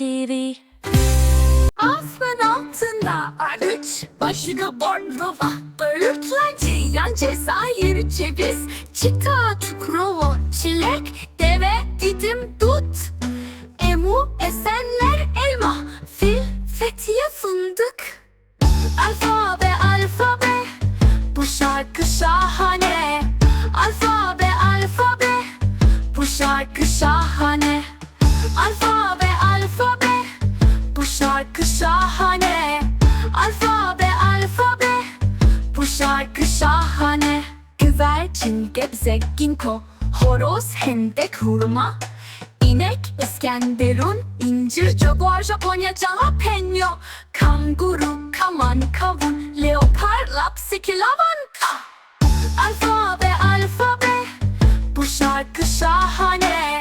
TV. Aslan altında arıç Başını bornova Böğürtlen ceylan cezayir ceviz. Çita çukurova Çilek deve didim dut. Emu esenler elma Fil fethiye fındık. Alfabe alfabe Bu şarkı şahane. Alfabe alfabe Bu şarkı şahane. Alfabe şahane. Alfabe alfabe. Bu şarkı şahane. Güvercin gebze ginko Horoz hendek hurma. İnek İskenderun incir jaguar Japonya jalapeno. Kanguru kaman kavun. Leopar lapsiki lavanta Alfabe alfabe. Bu şarkı şahane.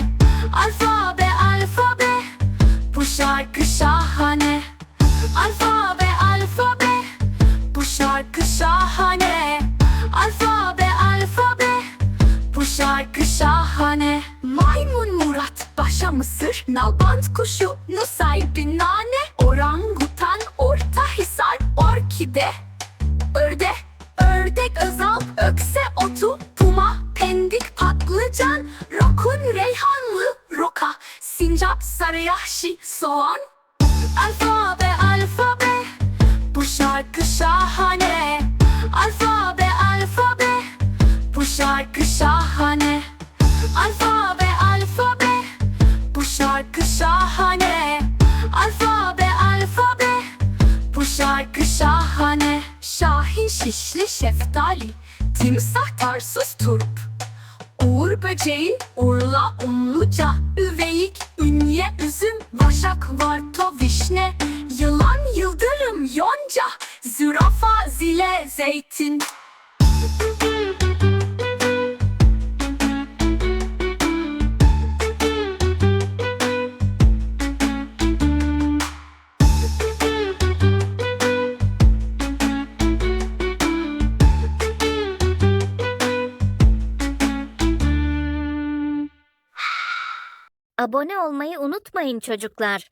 Alfabe alfabe. Bu şarkı şahane Alfabe alfabe Bu şarkı şahane. Alfabe alfabe Bu şarkı şahane. Maymun Murat Başa Mısır Nalbant kuşu Nusaybin nane Orangutan Orta Hisar Orkide. Örde Ördek Özal Ökse Otu Puma Pendik Patlıcan Rokun Reyhanlı Roka Sincap Sarıyahşi Soğan. Alfabe alfabe Bu şarkı şahane. Alfabe alfabe Bu şarkı şahane. Alfabe alfabe Bu şarkı şahane. Alfabe alfabe Bu şarkı şahane. Şahin şişli şeftali Timsah tarsız turp. Uğur böceği, urla, umluca, üveyik, ünye, üzüm, vaşak, varto, yonca, zürafa, zile, zeytin. Abone olmayı unutmayın çocuklar.